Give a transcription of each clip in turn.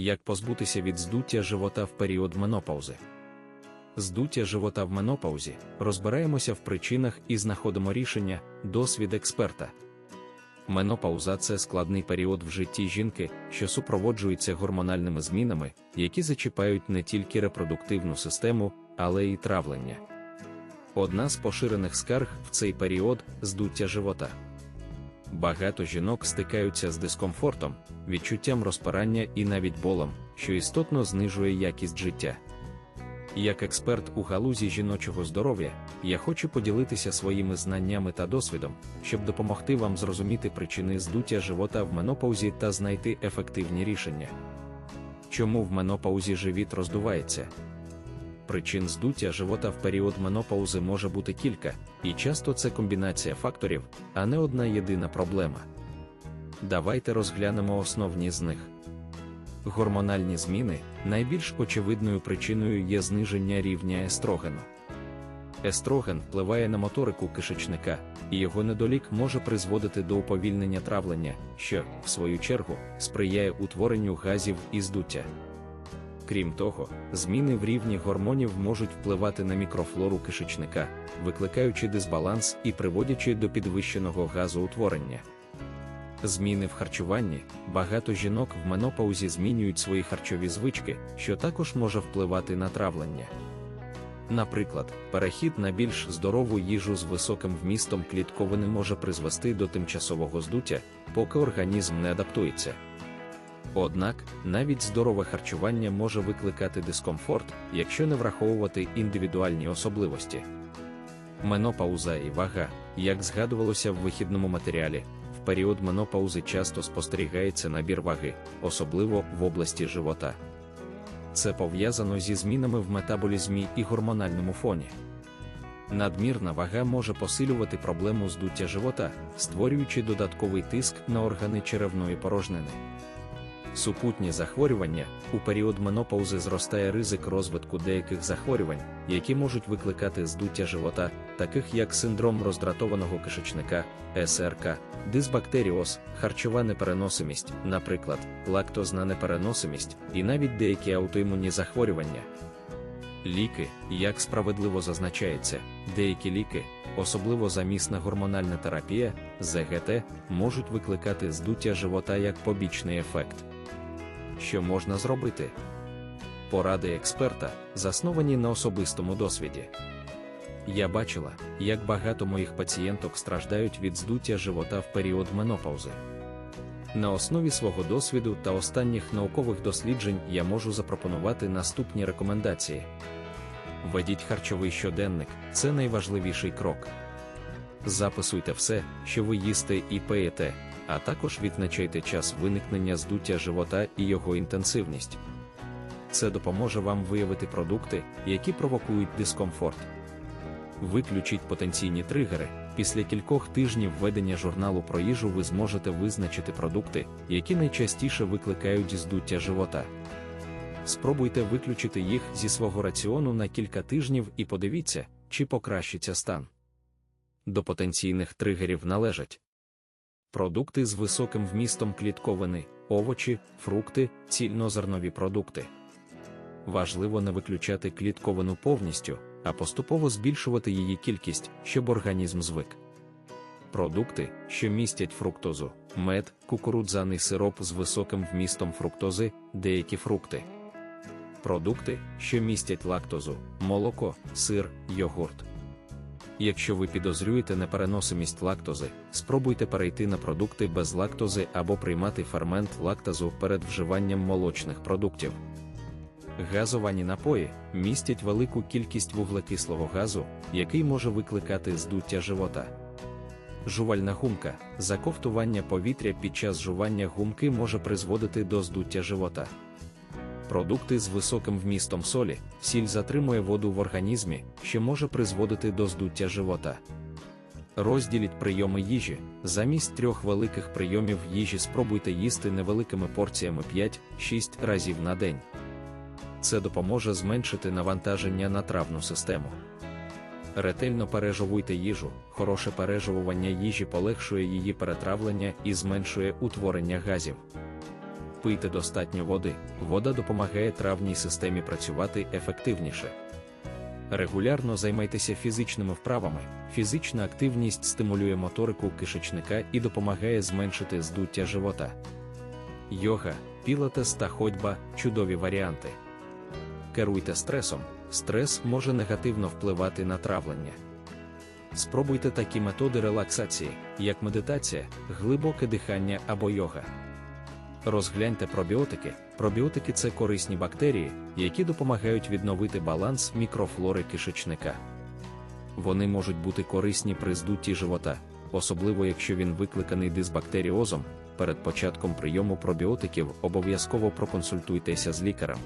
Як позбутися від здуття живота в період менопаузи? Здуття живота в менопаузі розбираємося в причинах і знаходимо рішення, досвід експерта. Менопауза це складний період в житті жінки, що супроводжується гормональними змінами, які зачіпають не тільки репродуктивну систему, але й травлення. Одна з поширених скарг в цей період здуття живота. Багато жінок стикаються з дискомфортом, відчуттям розпирання і навіть болем, що істотно знижує якість життя. Як експерт у галузі жіночого здоров'я, я хочу поділитися своїми знаннями та досвідом, щоб допомогти вам зрозуміти причини здуття живота в менопаузі та знайти ефективні рішення. Чому в менопаузі живіт роздувається? Причин здуття живота в період менопаузи може бути кілька, і часто це комбінація факторів, а не одна єдина проблема. Давайте розглянемо основні з них. Гормональні зміни найбільш очевидною причиною є зниження рівня естрогену. Естроген впливає на моторику кишечника, і його недолік може призводити до уповільнення травлення, що, в свою чергу, сприяє утворенню газів і здуття. Крім того, зміни в рівні гормонів можуть впливати на мікрофлору кишечника, викликаючи дисбаланс і приводячи до підвищеного газоутворення. Зміни в харчуванні багато жінок в менопаузі змінюють свої харчові звички, що також може впливати на травлення. Наприклад, перехід на більш здорову їжу з високим вмістом клітковини може призвести до тимчасового здуття, поки організм не адаптується. Однак, навіть здорове харчування може викликати дискомфорт, якщо не враховувати індивідуальні особливості. Менопауза і вага, як згадувалося в вихідному матеріалі, в період менопаузи часто спостерігається набір ваги, особливо в області живота. Це пов'язано зі змінами в метаболізмі і гормональному фоні. Надмірна вага може посилювати проблему здуття живота, створюючи додатковий тиск на органи черевної порожнини. Супутні захворювання у період менопаузи зростає ризик розвитку деяких захворювань, які можуть викликати здуття живота, таких як синдром роздратованого кишечника, СРК, дисбактеріоз, харчова непереносимість, наприклад, лактозна непереносимість, і навіть деякі аутоімунні захворювання. Ліки, як справедливо зазначається, деякі ліки, особливо замісна гормональна терапія, ЗГТ, можуть викликати здуття живота як побічний ефект. Що можна зробити? Поради експерта, засновані на особистому досвіді. Я бачила, як багато моїх пацієнток страждають від здуття живота в період менопаузи. На основі свого досвіду та останніх наукових досліджень я можу запропонувати наступні рекомендації. Ведіть харчовий щоденник це найважливіший крок. Записуйте все, що ви їсте і пиєте, а також відзначайте час виникнення здуття живота і його інтенсивність. Це допоможе вам виявити продукти, які провокують дискомфорт. Виключіть потенційні тригери. Після кількох тижнів ведення журналу про їжу ви зможете визначити продукти, які найчастіше викликають здуття живота. Спробуйте виключити їх зі свого раціону на кілька тижнів і подивіться, чи покращиться стан. До потенційних тригерів належать продукти з високим вмістом клітковини, овочі, фрукти, цільнозернові продукти. Важливо не виключати клітковину повністю, а поступово збільшувати її кількість, щоб організм звик. Продукти, що містять фруктозу, мед, кукурудзяний сироп з високим вмістом фруктози, деякі фрукти. Продукти, що містять лактозу, молоко, сир, йогурт. Якщо ви підозрюєте непереносимість лактози, спробуйте перейти на продукти без лактози або приймати фермент лактазу перед вживанням молочних продуктів. Газовані напої містять велику кількість вуглекислого газу, який може викликати здуття живота. Жувальна гумка, заковтування повітря під час жування гумки може призводити до здуття живота. Продукти з високим вмістом солі, сіль затримує воду в організмі, що може призводити до здуття живота. Розділіть прийоми їжі. Замість трьох великих прийомів їжі спробуйте їсти невеликими порціями 5-6 разів на день. Це допоможе зменшити навантаження на травну систему. Ретельно пережовуйте їжу, хороше пережовування їжі полегшує її перетравлення і зменшує утворення газів. Пийте достатньо води, вода допомагає травній системі працювати ефективніше. Регулярно займайтеся фізичними вправами. Фізична активність стимулює моторику кишечника і допомагає зменшити здуття живота. Йога, пілатес та ходьба чудові варіанти. Керуйте стресом. Стрес може негативно впливати на травлення. Спробуйте такі методи релаксації, як медитація, глибоке дихання або йога. Розгляньте пробіотики. Пробіотики це корисні бактерії, які допомагають відновити баланс мікрофлори кишечника. Вони можуть бути корисні при здутті живота, особливо якщо він викликаний дисбактеріозом. Перед початком прийому пробіотиків обов'язково проконсультуйтеся з лікарем.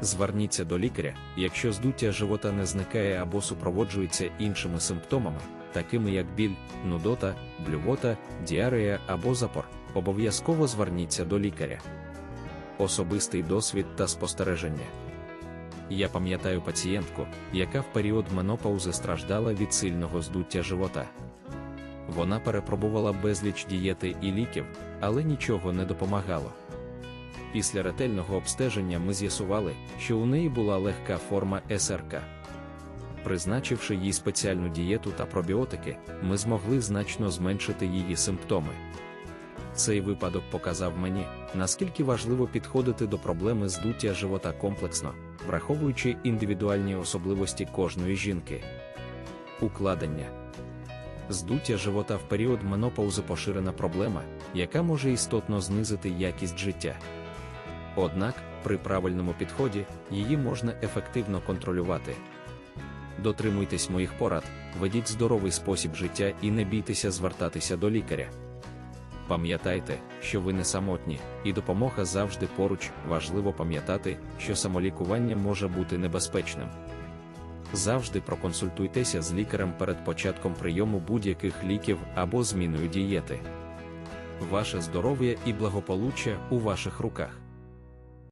Зверніться до лікаря, якщо здуття живота не зникає або супроводжується іншими симптомами, такими як біль, нудота, блювота, діарея або запор. Обов'язково зверніться до лікаря. Особистий досвід та спостереження. Я пам'ятаю пацієнтку, яка в період менопаузи страждала від сильного здуття живота. Вона перепробувала безліч дієти і ліків, але нічого не допомагало. Після ретельного обстеження ми з'ясували, що у неї була легка форма СРК. Призначивши їй спеціальну дієту та пробіотики, ми змогли значно зменшити її симптоми. Цей випадок показав мені, наскільки важливо підходити до проблеми здуття живота комплексно, враховуючи індивідуальні особливості кожної жінки. Укладення здуття живота в період менопаузи поширена проблема, яка може істотно знизити якість життя. Однак, при правильному підході її можна ефективно контролювати. Дотримуйтесь моїх порад, ведіть здоровий спосіб життя і не бійтеся звертатися до лікаря. Пам'ятайте, що ви не самотні, і допомога завжди поруч. Важливо пам'ятати, що самолікування може бути небезпечним. Завжди проконсультуйтеся з лікарем перед початком прийому будь-яких ліків або зміною дієти. Ваше здоров'я і благополуччя у ваших руках.